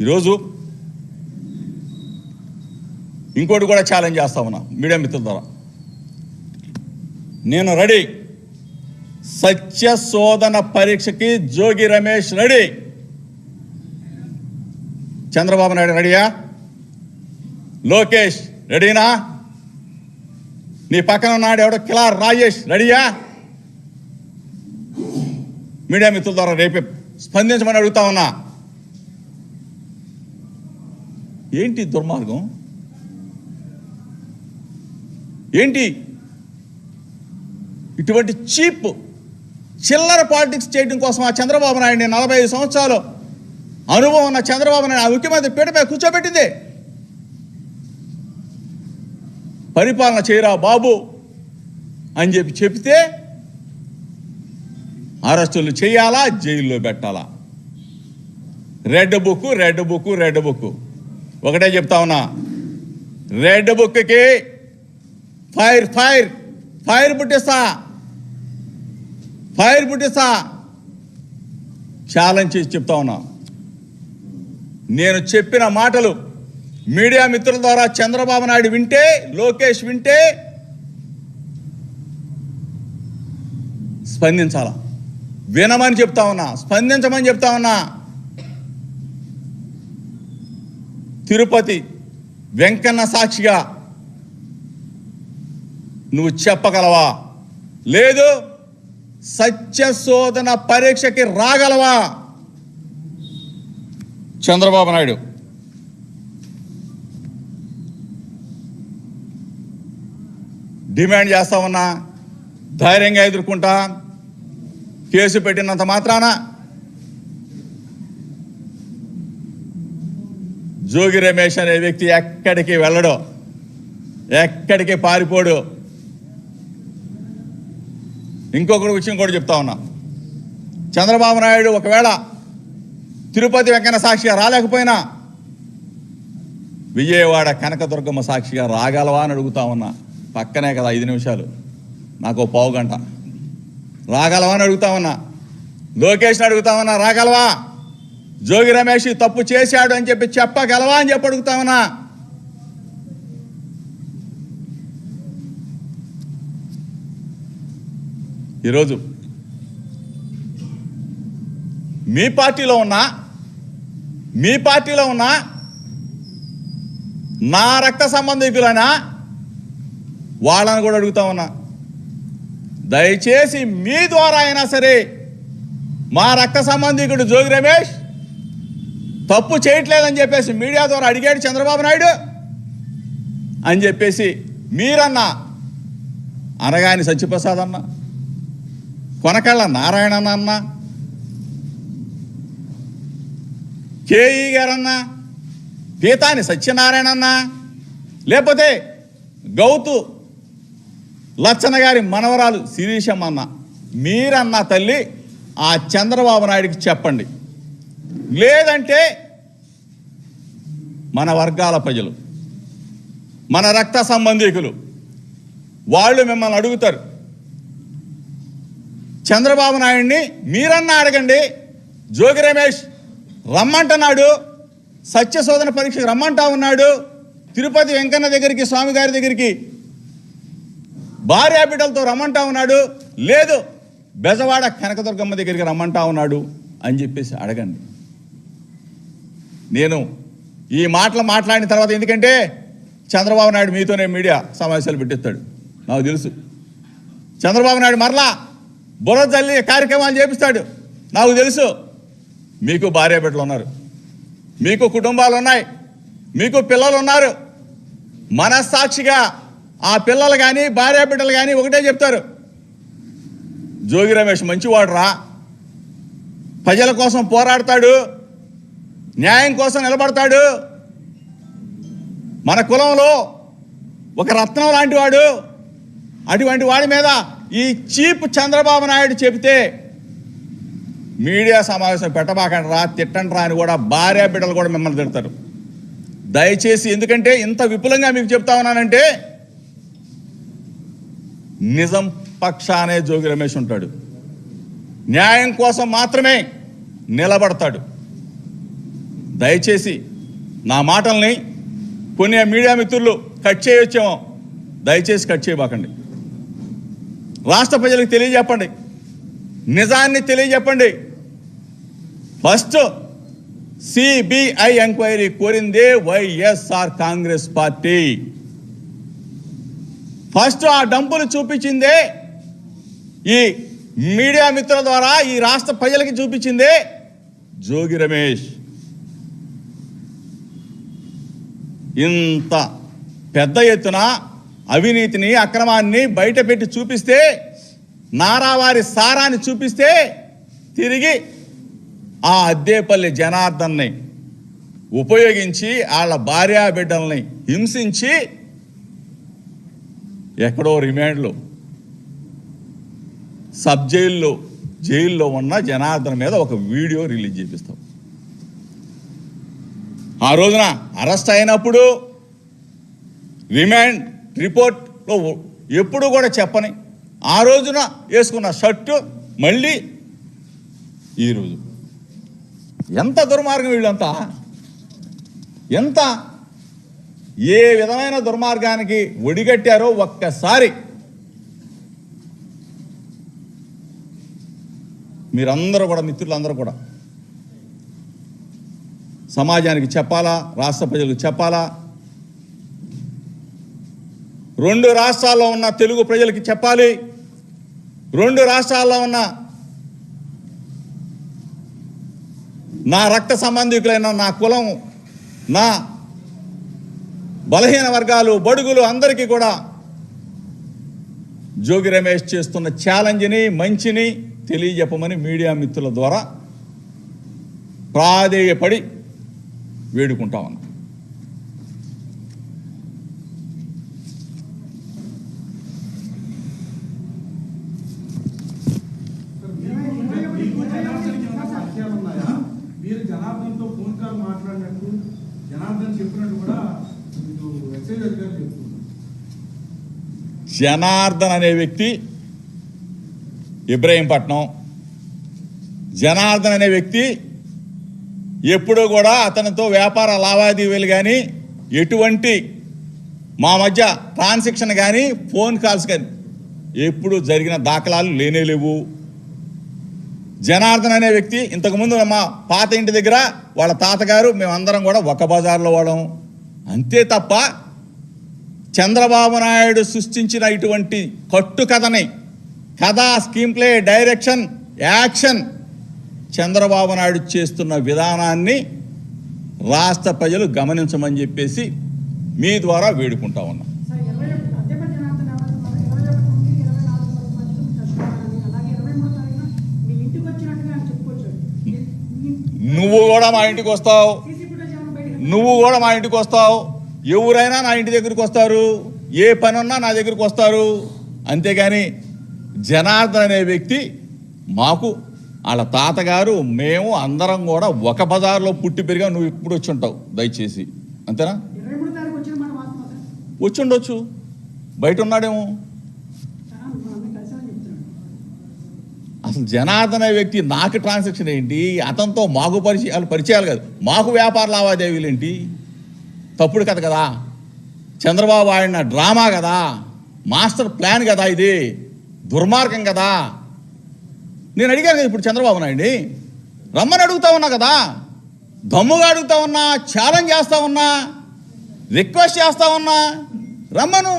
ఈరోజు ఇంకోటి కూడా ఛాలెంజ్ చేస్తా ఉన్నా మీడియా మిత్రుల ద్వారా. నేను రెడీ. సత్య శోధన పరీక్షకి జోగి రమేష్ రెడీ. చంద్రబాబు నాయుడు రెడీయా? లోకేష్ రెడీనా? నీ పక్కన ఉన్నాడు ఎవడో? కిలా రాజేష్ రెడీయా? మీడియా మిత్రుల ద్వారా రేపే స్పందించమని అడుగుతా ఉన్నా. ఏంటి దుర్మార్గం? ఏంటి? ఇటువంటి చీప్ చిల్లర పాలిటిక్స్ చేయడం కోసం ఆ చంద్రబాబు నాయుడు నలభై ఐదు సంవత్సరాలు అనుభవం ఉన్న చంద్రబాబు నాయుడు ఆ ముఖ్యమంత్రి పీటపై కూర్చోబెట్టింది. పరిపాలన చేయరా బాబు అని చెప్పి చెప్తే అరెస్టులు చేయాలా? జైల్లో పెట్టాలా? Red book red book red book. ఒకటే చెప్తా ఉన్నా. రెడ్ బుక్కి ఫైర్ ఫైర్ ఫైర్ పుట్టిస్తా. ఫైర్ పుట్టిస్తా. ఛాలెంజ్ చేసి చెప్తా ఉన్నా. నేను చెప్పిన మాటలు మీడియా మిత్రుల ద్వారా చంద్రబాబు నాయుడు వింటే లోకేష్ వింటే స్పందించాలా? వినమని చెప్తా ఉన్నా. స్పందించమని చెప్తా ఉన్నా. తిరుపతి వెంకన్న సాక్షిగా నువ్వు చెప్పగలవా? లేదు సత్యశోధన పరీక్షకి రాగలవా? చంద్రబాబు నాయుడు. డిమాండ్ చేస్తా ఉన్నా ధైర్యంగా ఎదుర్కొంటా కేసు పెట్టినంత మాత్రాన జోగి రమేష్ అనే వ్యక్తి ఎక్కడికి వెళ్ళడు. ఎక్కడికి పారిపోడు. ఇంకొకటి విషయం కూడా చెప్తా ఉన్నా. చంద్రబాబు నాయుడు ఒకవేళ తిరుపతి వెంకన్న సాక్షిగా రాలేకపోయినా విజయవాడ కనకదుర్గమ్మ సాక్షిగా రాగలవా అని అడుగుతా ఉన్నా. పక్కనే కదా ఐదు నిమిషాలు. నాకు పావు గంట. రాగలవా అని అడుగుతా ఉన్నా. లోకేష్ని అడుగుతా ఉన్నా రాగలవా? జోగి రమేష్ తప్పు చేశాడు అని చెప్పి చెప్పగలవా అని చెప్పి అడుగుతామన్నా ఈరోజు మీ పార్టీలో ఉన్న మీ పార్టీలో ఉన్న నా రక్త సంబంధికులైనా వాళ్ళని కూడా అడుగుతా ఉన్నా. దయచేసి మీ ద్వారా అయినా సరే మా రక్త సంబంధికుడు జోగి రమేష్ తప్పు చేయట్లేదని చెప్పేసి మీడియా ద్వారా అడిగాడు చంద్రబాబు నాయుడు అని చెప్పేసి మీరన్నా అనగాని సత్యప్రసాద్ అన్న కొనకళ్ళ నారాయణ అన్న కేఈ గారన్నా పీతాని సత్యనారాయణ అన్న లేకపోతే గౌతు లచ్చన్న గారి మనవరాలు శిరీషమ్మ అన్న మీరన్న తల్లి ఆ చంద్రబాబు నాయుడికి చెప్పండి. లేదంటే మన వర్గాల ప్రజలు మన రక్త సంబంధికులు వాళ్ళు మిమ్మల్ని అడుగుతారు. చంద్రబాబు నాయుడిని మీరన్నా అడగండి జోగి రమేష్ రమ్మంటున్నాడు సత్యశోధన పరీక్షకు రమ్మంటా ఉన్నాడు తిరుపతి వెంకన్న దగ్గరికి స్వామి గారి దగ్గరికి భార్యా బిడ్డలతో రమ్మంటా ఉన్నాడు లేదు బెజవాడ కనకదుర్గమ్మ దగ్గరికి రమ్మంటా ఉన్నాడు అని చెప్పేసి అడగండి. నేను ఈ మాటలు మాట్లాడిన తర్వాత ఎందుకంటే చంద్రబాబు నాయుడు మీతోనే మీడియా సమావేశాలు పెట్టిస్తాడు. నాకు తెలుసు. చంద్రబాబు నాయుడు మరలా బుర్ర తల్లి కార్యక్రమాలు చేపిస్తాడు. నాకు తెలుసు. మీకు భార్య బిడ్డలు ఉన్నారు. మీకు కుటుంబాలు ఉన్నాయి. మీకు పిల్లలు ఉన్నారు. మనస్సాక్షిగా ఆ పిల్లలు కానీ భార్య బిడ్డలు కానీ ఒకటే చెప్తారు. జోగి రమేష్ మంచివాడు రా ప్రజల కోసం పోరాడతాడు. న్యాయం కోసం నిలబడతాడు. మన కులంలో ఒక రత్నం లాంటి వాడు అటువంటి వాడి మీద ఈ చీప్ చంద్రబాబు నాయుడు చెబితే మీడియా సమావేశం పెట్టబాకండి రా తిట్టండి అని కూడా భార్య బిడ్డలు కూడా మిమ్మల్ని తిడతారు. దయచేసి ఎందుకంటే ఇంత విపులంగా మీకు చెప్తా ఉన్నానంటే నిజం పక్షానే జోగి రమేష్ ఉంటాడు. న్యాయం కోసం మాత్రమే నిలబడతాడు. దయచేసి నా మాటల్ని కొన్ని మీడియా మిత్రులు కట్ చేయొచ్చేమో. దయచేసి కట్ చేయబాకండి. రాష్ట్ర ప్రజలకు తెలియజెప్పండి. నిజాన్ని తెలియజెప్పండి. ఫస్ట్ సిబిఐ ఎంక్వైరీ కోరిందే వైఎస్ఆర్ కాంగ్రెస్ పార్టీ. ఫస్ట్ ఆ డంపులు చూపించిందే ఈ మీడియా మిత్రుల ద్వారా ఈ రాష్ట్ర ప్రజలకి చూపించిందే జోగి రమేష్. ఇంత పెద్ద ఎత్తున అవినీతిని అక్రమాన్ని బయటపెట్టి చూపిస్తే నారావారి సారాన్ని చూపిస్తే తిరిగి ఆ అద్దేపల్లి జనార్దన్ని ఉపయోగించి వాళ్ళ భార్యా బిడ్డల్ని హింసించి ఎక్కడో రిమాండ్లో సబ్ జైల్లో జైల్లో ఉన్న జనార్దన్ మీద ఒక వీడియో రిలీజ్ చేపిస్తాం. ఆ రోజున అరెస్ట్ అయినప్పుడు రిమాండ్ రిపోర్ట్లో ఎప్పుడు కూడా చెప్పని ఆ రోజున వేసుకున్న షర్టు మళ్ళీ ఈరోజు ఎంత దుర్మార్గం వీళ్ళంతా? ఎంత? ఏ విధమైన దుర్మార్గానికి ఒడిగట్టారో ఒక్కసారి మీరందరూ కూడా మిత్రులందరూ కూడా సమాజానికి చెప్పాలా? రాష్ట్ర ప్రజలకు చెప్పాలా? రెండు రాష్ట్రాల్లో ఉన్న తెలుగు ప్రజలకి చెప్పాలి. రెండు రాష్ట్రాల్లో ఉన్న నా రక్త సంబంధికులైన నా కులం నా బలహీన వర్గాలు బడుగులు అందరికీ కూడా జోగి రమేష్ చేస్తున్న ఛాలెంజ్ని మంచిని తెలియజెప్పమని మీడియా మిత్రుల ద్వారా ప్రాధేయపడి వేడుకుంటా ఉన్నాం? మీరు జనార్దన్తో ఫోన్ కాల్ మాట్లాడినట్టు జనార్దన్ చెప్పినట్టు కూడా మీకు ఎక్సైజ్ అధికారులు చెప్తున్నారు జనార్దన్ అనే వ్యక్తి ఇబ్రహీంపట్నం జనార్దన్ అనే వ్యక్తి ఎప్పుడూ కూడా అతనితో వ్యాపార లావాదేవీలు కానీ ఎటువంటి మా మధ్య ట్రాన్సాక్షన్ కానీ ఫోన్ కాల్స్ కానీ ఎప్పుడు జరిగిన దాఖలాలు లేనే లేవు. జనార్దన్ అనే వ్యక్తి ఇంతకుముందు మా పాత ఇంటి దగ్గర వాళ్ళ తాతగారు మేమందరం కూడా ఒక బజార్లో వాళ్ళం. అంతే తప్ప చంద్రబాబు నాయుడు సృష్టించిన ఇటువంటి కట్టు కథని కథ screenplay direction action Chandrababu Naidu చేస్తున్న విధానాన్ని రాష్ట్ర ప్రజలు గమనించమని చెప్పేసి మీ ద్వారా వేడుకుంటా ఉన్నాం. నువ్వు కూడా మా ఇంటికి వస్తావు. నువ్వు కూడా మా ఇంటికి వస్తావు. ఎవరైనా నా ఇంటి దగ్గరికి వస్తారు. ఏ పని ఉన్నా నా దగ్గరికి వస్తారు. అంతేగాని జనార్దన్ అనే వ్యక్తి మాకు వాళ్ళ తాతగారు మేము అందరం కూడా ఒక బజార్లో పుట్టి పెరిగా నువ్వు ఇప్పుడు వచ్చి ఉంటావు దయచేసి. అంతేనా? ఇరవై వచ్చి ఉండొచ్చు. బయట ఉన్నాడేమో. అసలు జనార్దన వ్యక్తి నాకు ట్రాన్సాక్షన్ ఏంటి? అతనితో మాకు పరిచయాలు పరిచయాలు కాదు. మాకు వ్యాపార లావాదేవీలు ఏంటి? తప్పుడు కథ కదా. చంద్రబాబు ఆడిన డ్రామా కదా. మాస్టర్ ప్లాన్ కదా ఇది. దుర్మార్గం కదా. నేను అడిగాను కదా ఇప్పుడు చంద్రబాబు నాయుడు రమ్మని అడుగుతా ఉన్నా కదా దమ్ముగా అడుగుతా ఉన్నా ఛాలెంజ్ చేస్తా ఉన్నా రిక్వెస్ట్ చేస్తా ఉన్నా రమ్మను.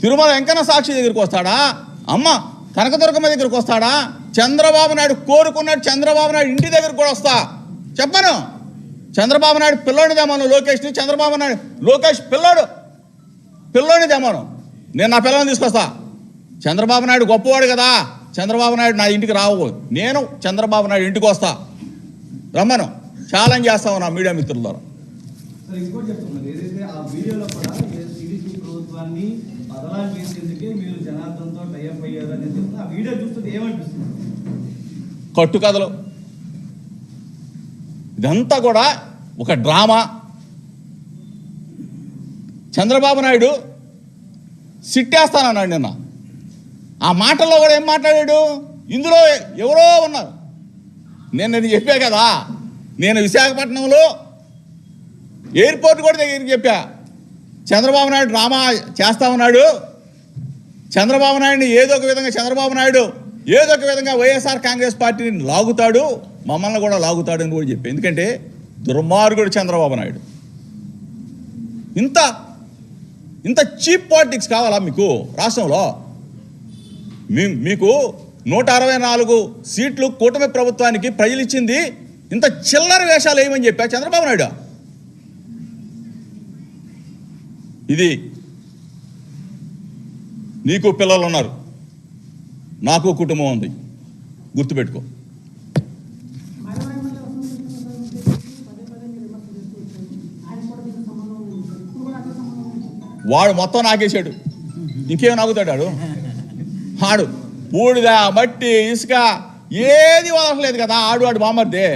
తిరుమల వెంకన్న సాక్షి దగ్గరికి వస్తాడా? అమ్మ కనకదుర్గమ్మ దగ్గరికి వస్తాడా? చంద్రబాబు నాయుడు కోరుకున్నాడు చంద్రబాబు నాయుడు ఇంటి దగ్గరికి కూడా వస్తా. చెప్పను. చంద్రబాబు నాయుడు పిల్లోని తెమ్మను లోకేష్ని చంద్రబాబు నాయుడు లోకేష్ పిల్లోడు పిల్లోని తెమ్మను నేను నా పిల్లని తీసుకొస్తా. చంద్రబాబు నాయుడు గొప్పవాడు కదా. చంద్రబాబు నాయుడు నా ఇంటికి రావు. నేను చంద్రబాబు నాయుడు ఇంటికి వస్తా. రమ్మను. ఛాలెంజ్ చేస్తా ఉన్నా మీడియా మిత్రుల ద్వారా. ఏమనిపిస్తుంది? కట్టుకథలు ఇదంతా కూడా ఒక డ్రామా. చంద్రబాబు నాయుడు సిట్టేస్తానన్నాడు నిన్న. ఆ మాటల్లో కూడా ఏం మాట్లాడాడు? ఇందులో ఎవరో ఉన్నారు. నేను నేను చెప్పా కదా నేను విశాఖపట్నంలో ఎయిర్పోర్ట్ కూడా దగ్గరికి చెప్పా. చంద్రబాబు నాయుడు డ్రామా చేస్తా ఉన్నాడు. చంద్రబాబు నాయుడిని ఏదో ఒక విధంగా చంద్రబాబు నాయుడు ఏదో ఒక విధంగా వైఎస్ఆర్ కాంగ్రెస్ పార్టీని లాగుతాడు మమ్మల్ని కూడా లాగుతాడు అని కూడా చెప్పి. ఎందుకంటే దుర్మార్గుడు చంద్రబాబు నాయుడు. ఇంత ఇంత చీప్ పాలిటిక్స్ కావాలా మీకు రాష్ట్రంలో? మీకు నూట అరవై నాలుగు సీట్లు కూటమి ప్రభుత్వానికి ప్రజలు ఇచ్చింది ఇంత చిల్లర వేషాలు ఏమని చెప్పా చంద్రబాబు నాయుడు. ఇది నీకు పిల్లలు ఉన్నారు. నాకు కుటుంబం ఉంది. గుర్తుపెట్టుకో. వాడు మొత్తం నాకేశాడు. ఇంకేం నాగుతాడు వాడు ఆడు. బూడిద మట్టి ఇసుక ఏది వదలలేదు కదా ఆడు ఆడు బామర్దే.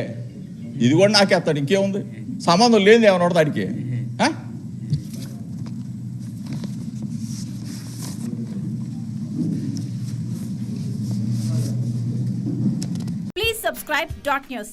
ఇది కూడా నాకేస్తాడు ఇంకేముంది? సంబంధం లేనిది ఏమైనా వాడికి Please subscribe Dot News.